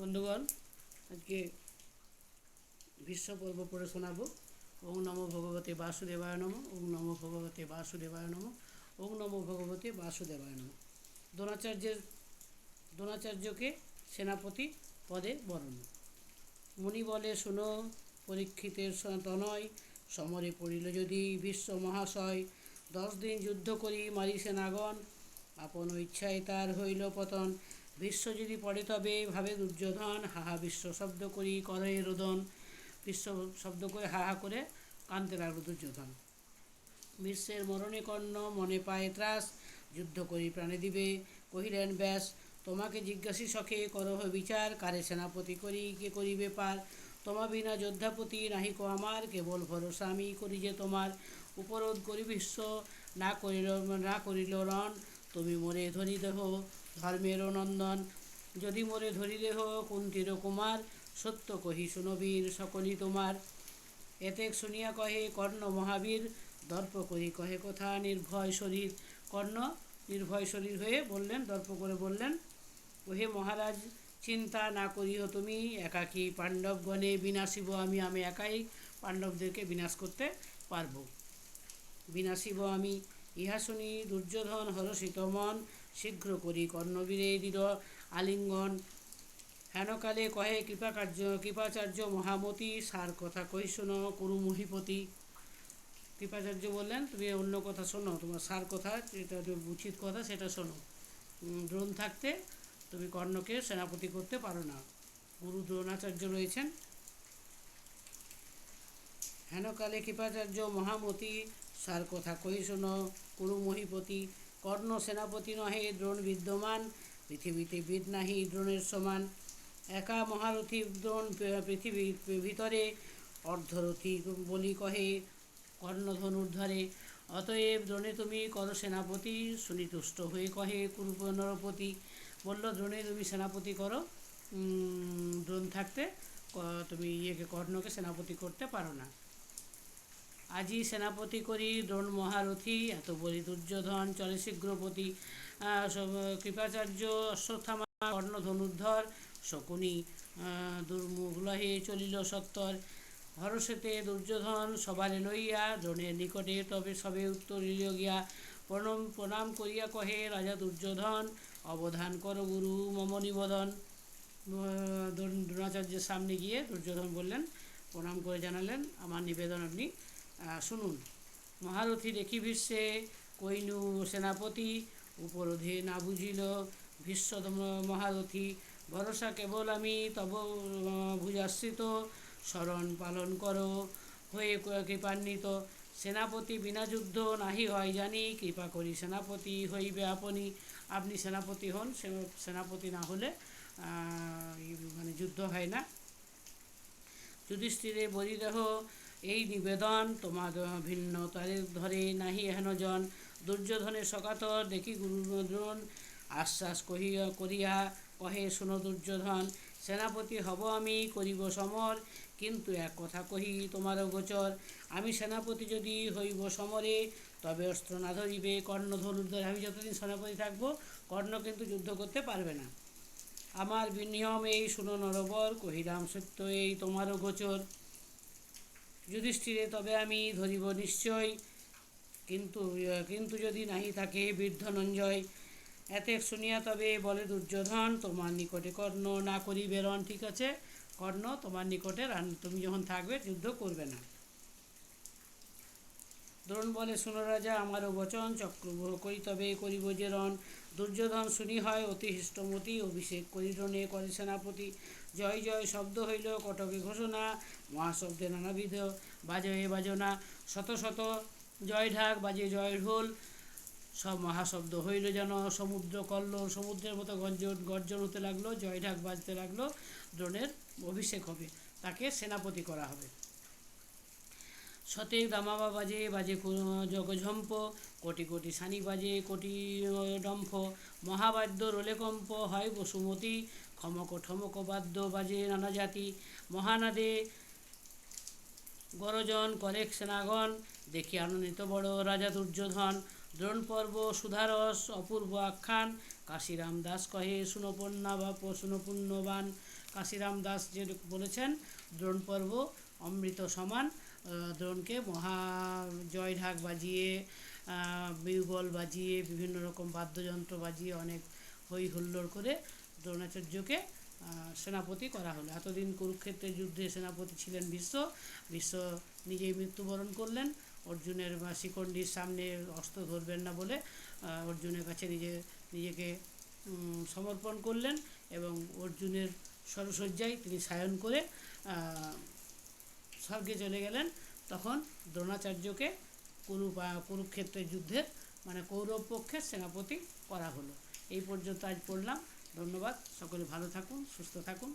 বন্ধুগণ, আজকে বিশ্ব পর্ব পড়ে শোনাবো। ওং নমো ভগবতে বাসুদেবায় নম, ওং নমো ভগবতে বাসুদেবায় নম, ওং নমো ভগবতে বাসুদেবায় নম। দ্রোণাচার্যের, দ্রোণাচার্যকে সেনাপতি পদে বরণ। মুনি বলে, শোনো, পরীক্ষিতের তনয়, সমরে পড়িল যদি বিশ্ব মহাশয়, দশ দিন যুদ্ধ করি মারি সেনাগণ, আপন ইচ্ছায় তার হইল পতন। বিশ্ব যদি পড়ে তবে ভাবে দুর্যোধন হাহা বিশ্ব শব্দ করি করে রোদন। বিশ্ব শব্দ করে হাহা করে কানতে লাগল দুর্যোধন। বিশ্বের মরণে কর্ণ, মনে পায় ত্রাস, যুদ্ধ করি প্রাণে দিবে। কহিলেন, ব্যাস, তোমাকে জিজ্ঞাসি সখে করহ বিচার, কারে সেনাপতি করি, কে করিবে পার তোমা বিনা যোদ্ধাপতি নাহিক আমার, কেবল ভরসা আমি করি যে তোমার উপরোধ করি বিশ্ব। না করিল না করিল রণ, তুমি মোরে ধরি দেহ। ধর্মেরও নন্দন। যদি মোরে দেহ কুন্তির কুমার, সত্য কহি সুনবীর সকলই তোমার। এতে শুনিয়া কহে কর্ণ মহাবীর, দর্প করি কহে কথা নির্ভয় শরীর। কর্ণ নির্ভয় শরীর হয়ে বললেন, দর্প করে বললেন, ওহে মহারাজ, চিন্তা না করিও তুমি, একাকী পাণ্ডবগণে বিনাশিব আমি আমি একাই পাণ্ডবদেরকে বিনাশ করতে পারব। বিনাশিব আমি, ইহা শুনি দুর্যোধন হরষিত মন শীঘ্র করি, কর্ণবীরে দৃঢ় আলিঙ্গন। হেনকালে কহে কৃপাকার্য, কৃপাচার্য মহামতি, সার কথা কই শোনো কুরু মহিপতি। কৃপাচার্য বললেন, তুমি অন্য কথা শোনো, তোমার সার কথা, যেটা উচিত কথা, সেটা শোনো। দ্রোণ থাকতে তুমি কর্ণকে সেনাপতি করতে পারো না। গুরু দ্রোণাচার্য রয়েছেন। হেনকালে কৃপাচার্য মহামতি, সার কথা কই শোনো কুরু মহিপতি। কর্ণ সেনাপতি নহে দ্রোণ বিদ্যমান। পৃথিবীতে বীর নাহি দ্রোণের সমান। একা মহারথী দ্রোণ পৃথিবীর ভিতরে, অর্ধরথী বলি কহে কর্ণধনুর ধরে অতএব দ্রোণে তুমি কর সেনাপতি, সুনিতুষ্ট হয়ে কহে কুরু নরপতি। বলল, দ্রোণে তুমি সেনাপতি করো। দ্রোণ থাকতে তুমি ইয়েকে কর্ণকে সেনাপতি করতে পারো না। আজি সেনাপতি করি দ্রোণ মহারথী এত বলি দুর্যোধন চলে শীঘ্রপতি। কৃপাচার্য অশ্বত্থামা কর্ণ ধনুর্ধর শকুনি আহ, দুর্মুখ লহে চলিল সত্তর। হরষেতে দুর্যোধন সবারে লইয়া দ্রোণের নিকটে তবে সবে উত্তরিল গিয়া প্রণম প্রণাম করিয়া কহে রাজা দুর্যোধন অবধান কর গুরু মম দ্রোণ- দ্রোণাচার্যের সামনে গিয়ে দুর্যোধন বললেন প্রণাম করে জানালেন আমার নিবেদন আপনি শুনুন। মহারথী দেখি বিশ্বে কৈনু সেনাপতি, উপরোধে না বুঝিল। ভীষ্ম মহারথী, ভরসা কেবল আমি তব ভুজাশ্রিত। শরণ পালন করো, হয়ে কৃপান্বিত। সেনাপতি বিনা যুদ্ধ নাহি হয় জানি। কৃপা করি সেনাপতি হইবে আপনি। আপনি সেনাপতি হন সেনাপতি না হলে মানে যুদ্ধ হয় না। যুধিষ্ঠিরে বলিদেহ এই নিবেদন তোমার ভিন্ন তারে ধরে নাহি হেন জন। দুর্যোধনের সকাতর দেখি গুরু দ্রোণ আশ্বাস কহিয়া, করিয়া কহে, শুনো দুর্যোধন, সেনাপতি হব আমি, করিব সমর। কিন্তু এক কথা কহি তোমার গোচর, আমি সেনাপতি যদি হইব সমরে, তবে অস্ত্র না ধরিবে, কর্ণ ধনুর্ধর আমি যতদিন সেনাপতি থাকব, কর্ণ কিন্তু যুদ্ধ করতে পারবে না। আমার বিনিয়ম এই, শুনো নরবর কহিরাম সত্য এই তোমারও গোচর। যুধিষ্ঠিরে, তবে আমি ধরিব নিশ্চয়। কিন্তু কিন্তু যদি নাহি থাকে বীর ধনঞ্জয় এতে শুনিয়া তবে বলে দুর্যোধন, তোমার নিকটে কর্ণ না করি রণ, ঠিক আছে? কর্ণ, তোমার নিকটে রান- তুমি যখন থাকবে, যুদ্ধ করবে না। দ্রোণ বলে, শুনো রাজা, আমারও বচন চক্রগ্রহ করি, তবে করিব যে রণ। দুর্যোধন শুনি হয়, অতি হৃষ্টমতি, অভিষেক করি দ্রোণে করে সেনাপতি। জয় জয় শব্দ হইল, কটকে ঘোষণা, মহাশব্দে নানাবিধ বাজে বাজনা, শত শত জয় ঢাক বাজে জয় ঢোল, সব মহাশব্দ হইল যেন, সমুদ্র কল্ল, সমুদ্রের মতো গর্জন গর্জন হতে লাগল, জয় ঢাক বাজতে লাগল, দ্রোণের অভিষেক হবে, তাকে সেনাপতি করা হবে। শতেক দামাবা বাজে বাজে জগঝম্প, কোটি কোটি সানি বাজে, কোটি ডম্ফ, মহাবাদ্য রোলে কম্প, হয় বসুমতী, খমক ঠমক বাদ্য বাজে নানা জাতি, মহানাদে গরজন করেক সেনাগণ, দেখি আনন্দিত বড় রাজা দুর্যোধন দ্রোণ পর্ব সুধারস অপূর্ব আখ্যান, কাশিরাম দাস কহে, সুনপন্না বা সুনপুণ্যবান। কাশিরাম দাস যে বলেছেন দ্রোণ পর্ব অমৃত সমান। দ্রোণকে মহা জয় ঢাক বাজিয়ে বিউবল বাজিয়ে, বিভিন্ন রকম বাদ্যযন্ত্র বাজিয়ে অনেক হই হুল্লোড় করে দ্রোণাচার্যকে সেনাপতি করা হলো। এতদিন কুরুক্ষেত্রের যুদ্ধে সেনাপতি ছিলেন বিশ্ব। বিশ্ব নিজেই মৃত্যুবরণ করলেন। অর্জুনের বা শিখণ্ডীর সামনে অস্ত্র ধরবেন না বলে অর্জুনের কাছে নিজে, নিজেকে সমর্পণ করলেন এবং অর্জুনের সরসজ্জায় তিনি সায়ন করে স্বর্গে চলে গেলেন, তখন দ্রোণাচার্যকে কুরু কুরুক্ষেত্রের যুদ্ধের মানে কৌরব পক্ষের সেনাপতি করা হলো। এই পর্যন্ত আজ পড়লাম। ধন্যবাদ। সকলে ভালো থাকুন, সুস্থ থাকুন।